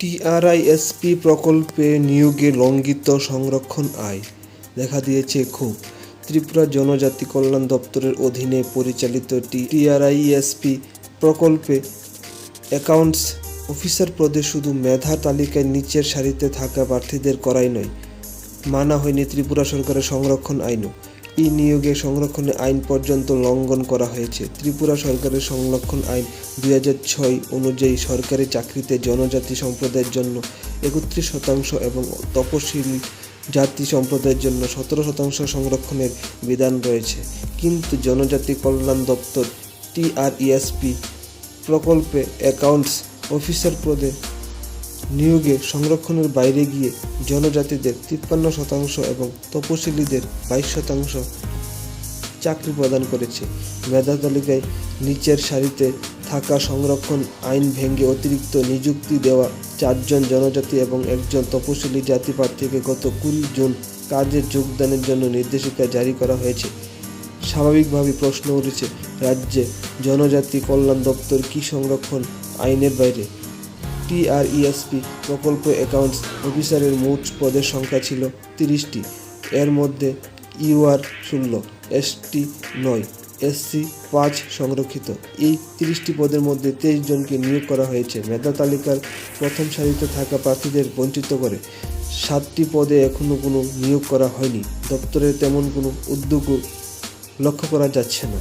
টিআরআইএসপি প্রকল্পে নিয়োগে লঙ্ঘিত সংরক্ষণ আয়। দেখা দিয়েছে খুব ত্রিপুরা জনজাতি কল্যাণ দপ্তরের অধীনে পরিচালিত টিআরআইএসপি প্রকল্পে অ্যাকাউন্টস অফিসার পদে শুধু মেধা তালিকায় নিচের সারিতে থাকা প্রার্থীদের করাই নয়, মানা হয়নি ত্রিপুরা সরকারের সংরক্ষণ আইনও। এই নিয়োগে সংরক্ষণের আইন পর্যন্ত লঙ্ঘন করা হয়েছে। ত্রিপুরা সরকারের সংরক্ষণ আইন দুই ছয় অনুযায়ী সরকারি চাকরিতে জনজাতি সম্প্রদায়ের জন্য একত্রিশ শতাংশ এবং তপশিলি জাতি সম্প্রদায়ের জন্য সতেরো শতাংশ সংরক্ষণের বিধান রয়েছে। কিন্তু জনজাতি কল্যাণ দপ্তর টিআরইএসপি প্রকল্পে অ্যাকাউন্টস অফিসার পদে নিয়োগে সংরক্ষণের বাইরে গিয়ে জনজাতিদের তিপ্পান্ন শতাংশ এবং তপশিলীদের বাইশ শতাংশ চাকরি প্রদান করেছে। মেধা তালিকায় নিচের সারিতে থাকা সংরক্ষণ আইন ভেঙে অতিরিক্ত নিযুক্তি দেওয়া চারজন জনজাতি এবং একজন তপশিলি জাতি প্রার্থীকে গত কুড়ি জুন কাজে যোগদানের জন্য নির্দেশিকা জারি করা হয়েছে। স্বাভাবিকভাবে প্রশ্ন উঠেছে, রাজ্যে জনজাতি কল্যাণ দপ্তর কি সংরক্ষণ আইনের বাইরে? টিআরইএসপি প্রকল্প অ্যাকাউন্টস অফিসারের মোট পদের সংখ্যা ছিল তিরিশটি। এর মধ্যে ইউআর ষোলো এসটি নয়, এসসি পাঁচ সংরক্ষিত। এই তিরিশটি পদের মধ্যে তেইশ জনকে নিয়োগ করা হয়েছে। মেধা তালিকার প্রথম সারিতে থাকা প্রার্থীদের বঞ্চিত করে সাতটি পদে এখনও কোনো নিয়োগ করা হয়নি। দপ্তরের তেমন কোনো উদ্যোগও লক্ষ্য করা যাচ্ছে না।